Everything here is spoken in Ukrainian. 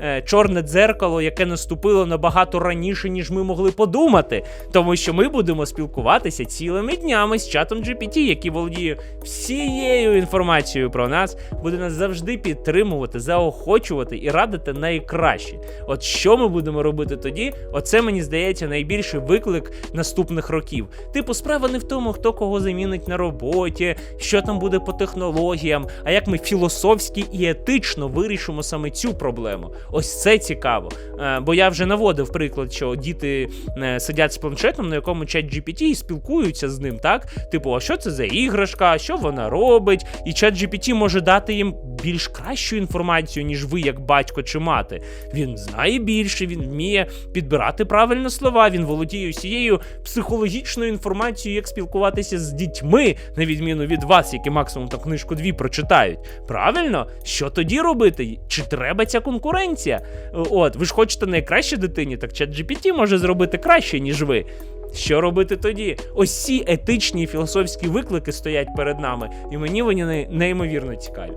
е, чорне дзеркало, яке наступило набагато раніше, ніж ми могли подумати. Тому що ми будемо спілкуватися цілими днями з чатом GPT, який володіє всією інформацією про нас, буде нас завжди підтримувати, заохочувати і радити найкраще. От що ми будемо робити тоді? Оце мені здається найбільший виклик наступних років. Типу, справа не в тому, хто кого замінить на роботі, що там буде по технологіям, а як ми філософськи і етично вирішимо саме цю проблему. Ось це цікаво. Е, бо я вже наводив приклад, що діти е, сидять з планшетом, на якому чат GPT і спілкуються з ним, так? Типу, а що це за іграшка, що вона робить? І чат GPT може дати їм більш кращу інформацію, ніж ви, як батько чи мати. Він знає більше, він вміє підбирати правильно слова, він володіє усією психологічною інформацією, як спілкуватися з дітьми, на відміну від вас, які максимум там книжку дві прочитають. Правильно? Що тоді робити? Чи треба ця конкуренція? От, ви ж хочете найкраще дитині, так чат GPT може зробити краще, ніж ви. Що робити тоді? Ось ці етичні і філософські виклики стоять перед нами, і мені вони неймовірно цікаві.